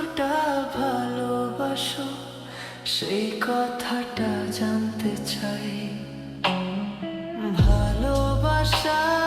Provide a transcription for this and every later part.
কতটা ভালোবাসো সেই কথাটা জানতে চাই। ভালোবাসা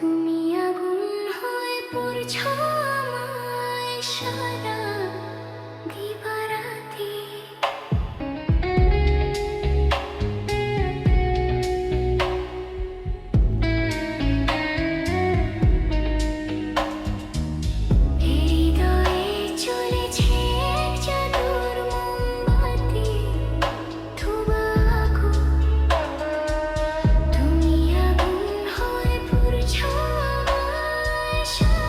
তুমি আগুন হয়ে পড়ছ আমায় সারা Peace.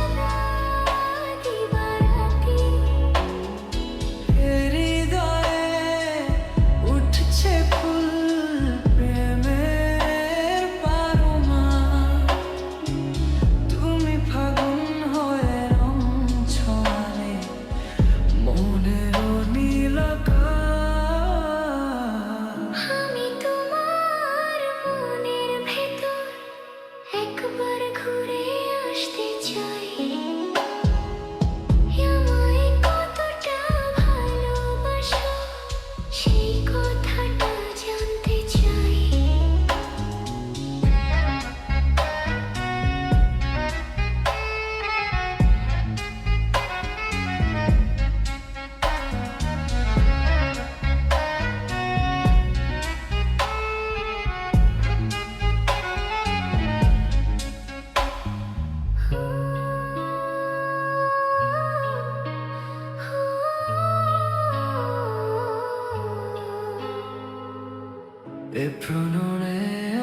এ প্রণনে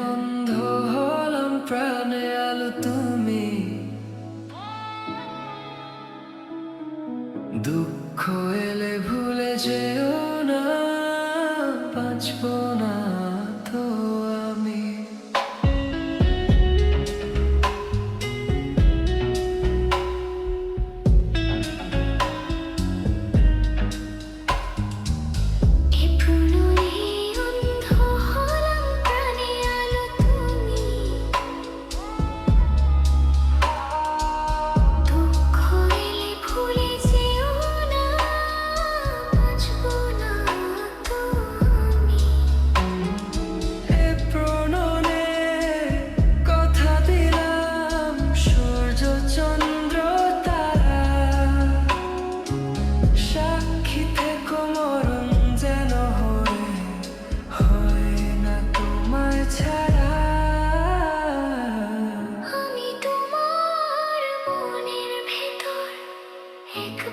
অন্ধ হলাম প্রাণে দুঃখ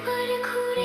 Para kur